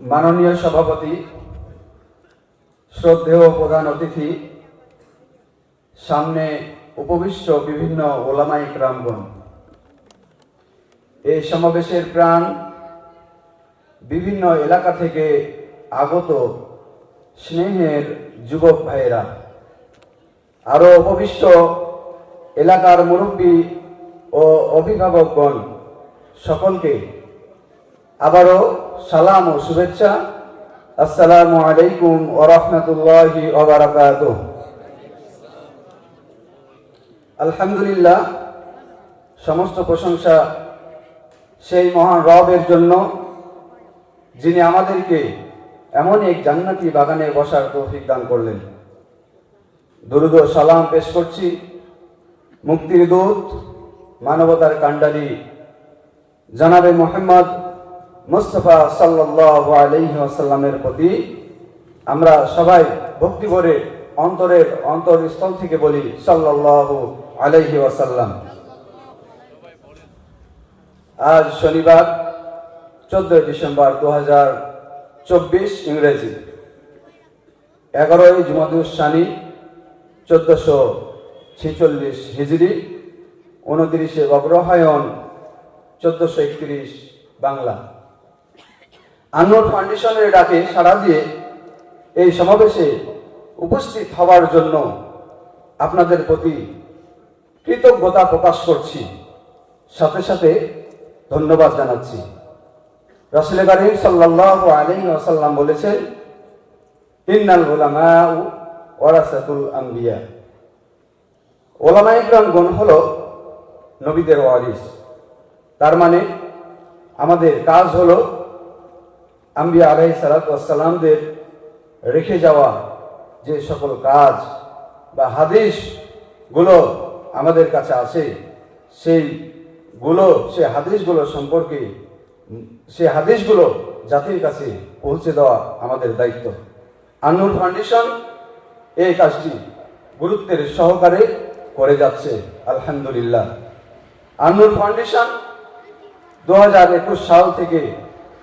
মাননীয় সভাপতি, শ্রদ্ধেয় প্রধান অতিথি, সামনে উপবিষ্ট বিভিন্ন ওলামাই ক্রামগণ এই সমাবেশের প্রাণ বিভিন্ন এলাকা থেকে আগত স্নেহের যুবক ভাইয়েরা আরও উপবিষ্ট এলাকার মুরব্বী ও অভিভাবকগণ, সকলকে আবারও সালাম ও শুভেচ্ছা। আসসালামু আলাইকুম ও রহমতুল্লাহি আলহামদুলিল্লাহ, সমস্ত প্রশংসা সেই মহান রবের জন্য, যিনি আমাদেরকে এমন এক জান্নাতি বাগানে বসার তৌফিক দান করলেন। দুরুদ সালাম পেশ করছি মুক্তির দূত, মানবতার কাণ্ডারি, জানাবে মোহাম্মদ মুস্তফা আসাল্লামের প্রতি আমরা সবাই ভক্তি ভরে অন্তরের অন্তরস্থল থেকে বলি সাল্লাহ আলহি ওয়াসাল্লাম। আজ শনিবার, চোদ্দই ডিসেম্বর দু হাজার চব্বিশ ইংরেজি। এগারোই জুমাদুস সানি, চোদ্দশো ছেচল্লিশ হিজড়ি উনত্রিশে অগ্রহায়ণ, চোদ্দশো একত্রিশ বাংলা। আনোয়ার ফাউন্ডেশনের ডাকে সাড়া দিয়ে এই সমাবেশে উপস্থিত হওয়ার জন্য আপনাদের প্রতি কৃতজ্ঞতা প্রকাশ করছি। সাথে সাথে ধন্যবাদ জানাচ্ছি। রাসুল করিম সাল্লাহ আলী আসাল্লাম বলেছেন, ইন্নাল ওলামা ওয়ারাসাতুল আম্বিয়া। ওলামা ইকরামগণ হল নবীদের ওয়ারিস। তার মানে আমাদের কাজ হলো আম্বিয়া আলাই সালাতামদের রেখে যাওয়া যে সকল কাজ বা হাদিসগুলো আমাদের কাছে আছে, সেই গুলো সে হাদিসগুলো সম্পর্কে সে হাদিসগুলো জাতির কাছে পৌঁছে দেওয়া আমাদের দায়িত্ব। আনুর ফাউন্ডেশন এই কাজটি গুরুত্বের সহকারে করে যাচ্ছে, আলহামদুলিল্লাহ। আনুর ফাউন্ডেশন দু হাজার একুশ সাল থেকে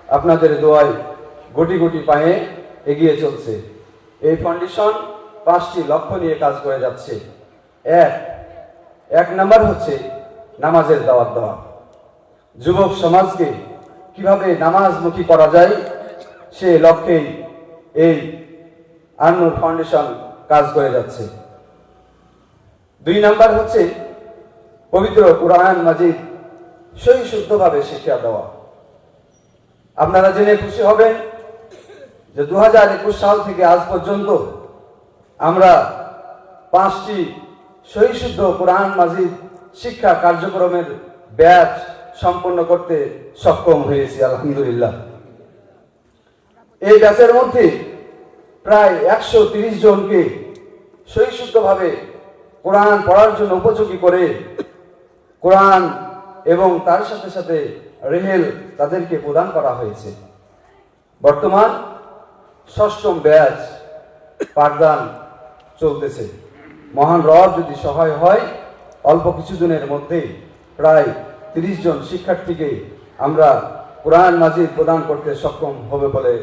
আপনাদের দোয়ায় গুটি গুটি পায়ে এগিয়ে চলছে। এই ফাউন্ডেশন পাঁচটি লক্ষ্য নিয়ে কাজ করে যাচ্ছে। এক এক নাম্বার হচ্ছে নামাজের দাওয়াত দেওয়া। যুবক সমাজকে কীভাবে নামাজমুখী করা যায়, সে লক্ষ্যেই এই আন্নুর ফাউন্ডেশন কাজ করে যাচ্ছে। দুই নাম্বার হচ্ছে পবিত্র কোরআন মাজিদ সই শুদ্ধভাবে শিক্ষা দেওয়া। আপনারা জেনে খুশি হবেন যে দু হাজার একুশ সাল থেকে আজ পর্যন্ত আমরা পাঁচটি সহি শুদ্ধ কোরআন মাজিদ শিক্ষা কার্যক্রমের ব্যাচ সম্পন্ন করতে সক্ষম হয়েছি, আলহামদুলিল্লাহ। এই ব্যাচের মধ্যে প্রায় একশো তিরিশ জনকে সহিশুদ্ধভাবে কোরআন পড়ার জন্য উপযোগী করে কোরআন এবং তার সাথে সাথে রেহেল তাদেরকে প্রদান করা হয়েছে। বর্তমান ষষ্ঠম ব্যাচ পাঠদান চলতেছে। মহান রব যদি সহায় হয়, অল্প কিছুদিনের মধ্যে প্রায় তিরিশ জন শিক্ষার্থীকে আমরা কোরআন মাজিদ প্রদান করতে সক্ষম হবে বলে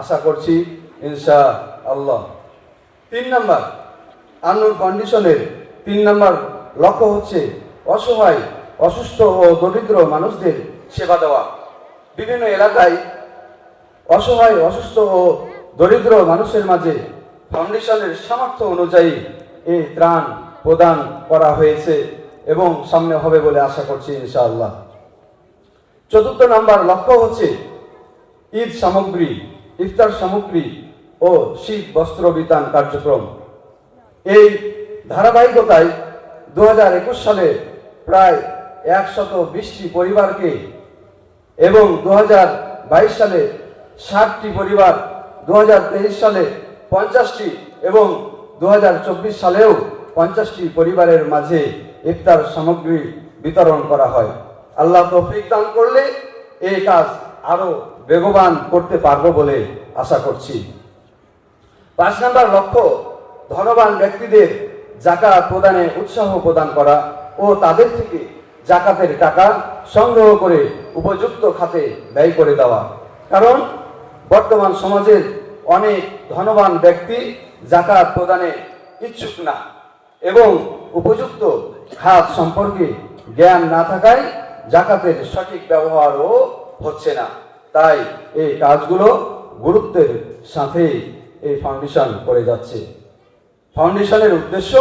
আশা করছি ইনশা আল্লাহ তিন নম্বর আনুর কন্ডিশনের তিন নম্বর লক্ষ্য হচ্ছে অসহায়, অসুস্থ ও দরিদ্র মানুষদের সেবা দেওয়া। বিভিন্ন এলাকায় অসহায়, অসুস্থ ও দরিদ্র মানুষের মাঝে ফাউন্ডেশনের সামর্থ্য অনুযায়ী এই ত্রাণ প্রদান করা হয়েছে এবং সামনে হবে বলে আশা করছি ইনশাআল্লাহ। চতুর্থ নাম্বার লক্ষ্য হচ্ছে ঈদ সামগ্রী, ইফতার সামগ্রী ও শীত বস্ত্র বিতান কার্যক্রম। এই ধারাবাহিকতায় দু হাজার একুশ সালে প্রায় একশত বিশটি পরিবারকে এবং দু হাজার বাইশ সালে ষাটটি পরিবার দু হাজার তেইশ সালে পঞ্চাশটি এবং দু হাজার চব্বিশ সালেও পঞ্চাশটি পরিবারের মাঝে ইফতার সামগ্রী বিতরণ করা হয়। আল্লাহ তৌফিক দান করলে এই কাজ আরও বেগবান করতে পারব বলে আশা করছি। পাঁচ নম্বর লক্ষ্য, ধনবান ব্যক্তিদের জাকাত প্রদানে উৎসাহ প্রদান করা ও তাদের থেকে জাকাতের টাকা সংগ্রহ করে উপযুক্ত খাতে ব্যয় করে দেওয়া। কারণ বর্তমান সমাজের অনেক ধনবান ব্যক্তি জাকাত প্রদানে ইচ্ছুক না এবং উপযুক্ত খাত সম্পর্কে জ্ঞান না থাকায় জাকাতের সঠিক ব্যবহারও হচ্ছে না। তাই এই কাজগুলো গুরুত্বের সাথে এই ফাউন্ডেশন করে যাচ্ছে। ফাউন্ডেশনের উদ্দেশ্য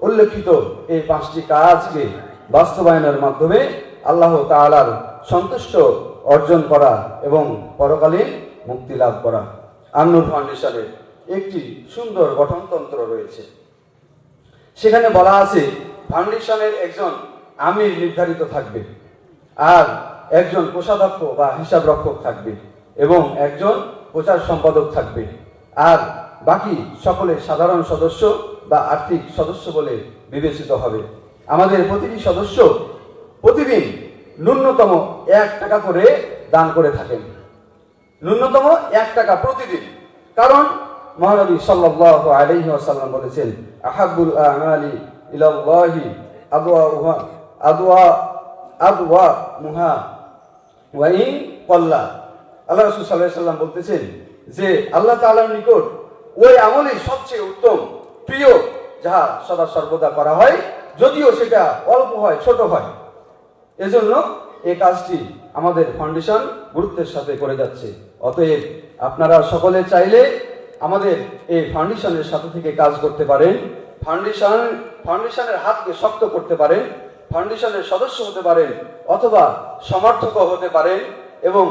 উল্লেখিত এই পাঁচটি কাজকে বাস্তবায়নের মাধ্যমে আল্লাহ তাআলার সন্তুষ্ট অর্জন করা এবং পরকালীন মুক্তি লাভ করা। আন্নুর ফাউন্ডেশনের একটি সুন্দর গঠনতন্ত্র রয়েছে। সেখানে বলা আছে, ফাউন্ডেশনের একজন আমির নির্ধারিত থাকবে আর একজন কোষাধ্যক্ষ বা হিসাব রক্ষক থাকবে এবং একজন প্রচার সম্পাদক থাকবে। আর বাকি সকলে সাধারণ সদস্য বা আর্থিক সদস্য বলে বিবেচিত হবে। আমাদের প্রতিটি সদস্য প্রতিদিন ন্যূনতম এক টাকা করে দান করে থাকেন। ন্যূনতম এক টাকা প্রতিদিন। কারণ মহানবী সাল্লাল্লাহু আলাইহি ওয়াসাল্লাম বলেছেন, আহাব্বুল আমালি ইলাল্লাহি আদওয়া আদওয়া আদওয়া মুহা, ওয়া ইন কল্লা। আল্লাহ রাসূল আলাইহি সাল্লাম বলতেছেন যে, আল্লাহ তাআলার নিকট ওই আমলই সবচেয়ে উত্তম, প্রিয়, যাহা সদা সর্বদা করা হয়, যদিও সেটা অল্প হয়, ছোট হয়। এজন্য এই কাজটি আমাদের ফাউন্ডেশন গুরুত্বের সাথে করে যাচ্ছে। অতএব আপনারা সকলে চাইলে আমাদের এই ফাউন্ডেশনের সাথে থেকে কাজ করতে পারেন। ফাউন্ডেশন, ফাউন্ডেশনের হাতকে শক্ত করতে পারেন, ফাউন্ডেশনের সদস্য হতে পারেন অথবা সমর্থকও হতে পারেন এবং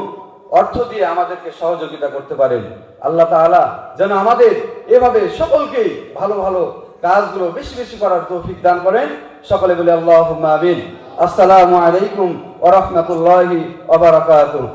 অর্থ দিয়ে আমাদেরকে সহযোগিতা করতে পারেন। আল্লাহ তাআলা যেন আমাদের এভাবে সকলকে ভালো ভালো কাজগুলো বেশি বেশি করার তৌফিক দান করেন। সকলে বলে আল্লাহ আমিন। আসসালামু আলাইকুম ওয়া রাহমাতুল্লাহি ওয়া বারাকাতুহু।